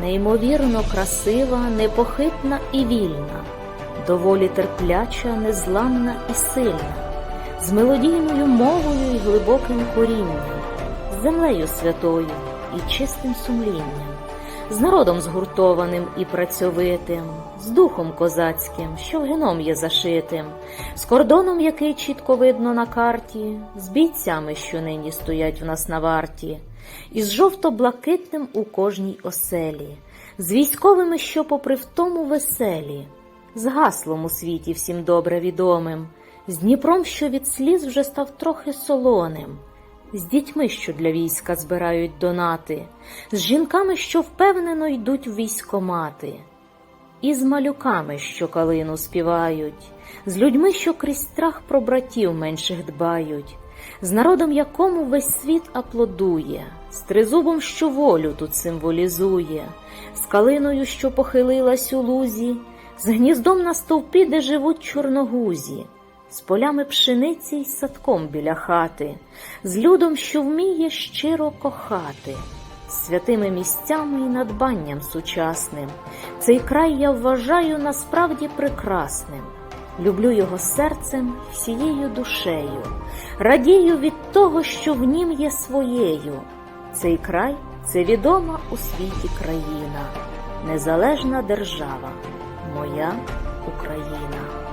неймовірно красива, непохитна і вільна, доволі терпляча, незламна і сильна, з мелодійною мовою і глибоким корінням, з землею святою і чистим сумлінням, з народом згуртованим і працьовитим, з духом козацьким, що в геном є зашитим, з кордоном, який чітко видно на карті, з бійцями, що нині стоять в нас на варті, із жовто-блакитним у кожній оселі, з військовими, що попри втому веселі, з гаслом у світі всім добре відомим, з Дніпром, що від сліз вже став трохи солоним, з дітьми, що для війська збирають донати, з жінками, що впевнено йдуть в військомати, і з малюками, що калину співають, з людьми, що крізь страх про братів менших дбають, з народом, якому весь світ аплодує, з тризубом, що волю тут символізує, з калиною, що похилилась у лузі, з гніздом на стовпі, де живуть чорногузі, з полями пшениці й садком біля хати, з людом, що вміє щиро кохати, з святими місцями і надбанням сучасним. Цей край я вважаю насправді прекрасним. Люблю його серцем всією душею, радію від того, що в нім є своєю. Цей край це відома у світі країна, незалежна держава, моя Україна.